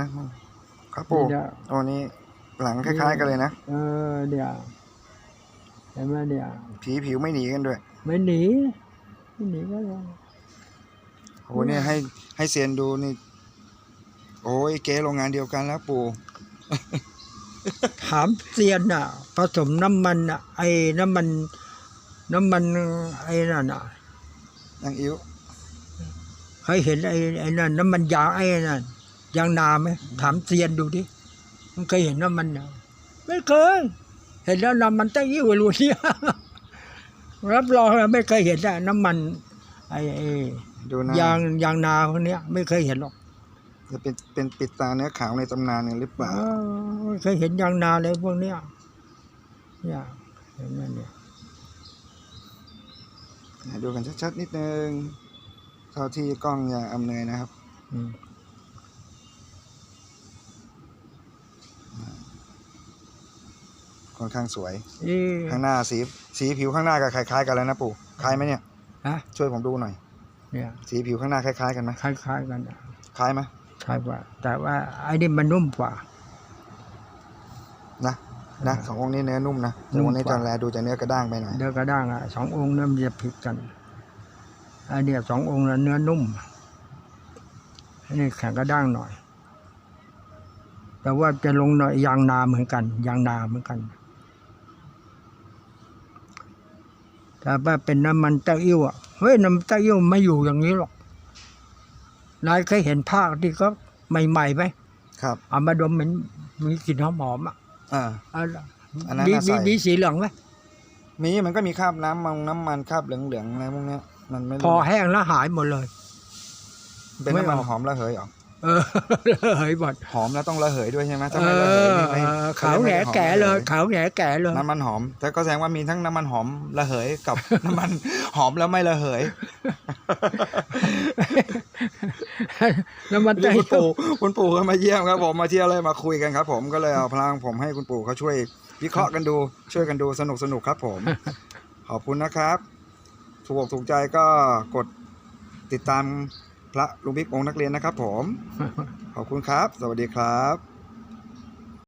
นะครับปู่เดี๋ยวโอ้นี่หลังคล้ายๆกันเลยนะ เออเดี๋ยวเห็นไหมเดี๋ยวผีผิวไม่หนีกันด้วยไม่หนีไม่หนีก็ยังโอ้เนี่ยให้ให้เซียนดูนี่ โอ้ยเก๋โรงงานเดียวกันแล้วปู่ ถามเซียนอะ ผสมน้ำมันอะ ไอ้น้ำมัน น้ำมันไอ้นั่นอะยังอิ๋วเคยเห็นไอ้ไอ้นั่นน้ำมันยางไอ้นั่น ยางนาไหมถามเซียนดูดิมันเคยเห็นน้ำมันยางไม่เคย เห็นแล้วน้ำมันตั้งยี่ห้อรุ่นเนี้ยรับรองเลยไม่เคยเห็นอะน้ำมันไอ้ไอ้ดูนะยางยางนาพวกเนี้ย ไม่เคยเห็นหรอกจะเป็นเป็นปิดตาเนื้อขาวในตำนานเนี่ยหรือเปล่าเออไม่เคยเห็นยางนาเลยพวกเนี้ยเนี่ยเห็นไหมเนี่ยดูกันชัดๆนิดนึงเท่าที่กล้องจะอำนวยนะครับ อืม ค่อนข้างสวยเอ๊ะข้างหน้าสีสีผิวข้างหน้าก็คล้ายๆ กันแล้วนะปู่คล้ายไหมเนี่ยฮะช่วยผมดูหน่อย เนี่ยสีผิวข้างหน้าคล้ายๆกันไหมคล้ายๆกันอะคล้ายไหมใช่ว่า แต่ว่าไอ้นี่มันนุ่มกว่า นะนะสององค์นี้เนื้อนุ่มนะแต่วันนี้นุ่มกว่าจะแลดูจะเนื้อกระด้างไปหน่อยเนื้อกระด้างอะสององค์เนี่ยมันจะผิดกันไอ้เนี่ยสององค์นั้นเนื้อนุ่มอันนี้แข็งกระด้างหน่อย แต่ว่าจะลงหน่อยยางนาเหมือนกัน ยางนาเหมือนกัน แต่ว่าเป็นน้ำมันเต้าอิ่วอะเฮ้ยน้ำมันเต้าอิ่วไม่อยู่อย่างนี้หรอกนายเคยเห็นภาคที่เขาใหม่ๆไหมครับเอามาดมเหมันมีกลิ่นหอมๆอะอ่าอะอันนั้นมีน่าใส่ มีมีสีเหลืองไหมมีมันก็มีคราบน้ำมันน้ำมันคราบเหลืองๆอะไรพวกเนี้ยมันไม่พอแห้งแล้วหายหมดเลย เป็นไม่น้ำมันออกหอมระเหยออก เออหายหมดหอมแล้วต้องระเหยด้วยใช่ไหมถ้าเอไม่ระเหยอนี่ไม่ขาวแหนแก่เลยขาขาวแหนแก่เลยน้ำมันหอม แต่ก็แสดงว่ามีทั้งน้ำมันหอมระเหยกับ น้ำมันหอมแล้วไม่ระเหยน้ำมันนี่ไต้คุณปู่คุณปู่ก็มาเยี่ยมครับผมมาเที่ยวเลยมาคุยกันครับ ผมก็เลยเอาพลังผมให้คุณปู่เขาช่วยวิเคราะห์กันดูช่วยกันดูสนุกสนุกครับ ผม ขอบคุณนะครับ ถูกอกถูกใจก็กดติดตามพ ระลุงบิ๊กองค์นักเรียนนะครับผม ขอบคุณครับ สวัสดีครับ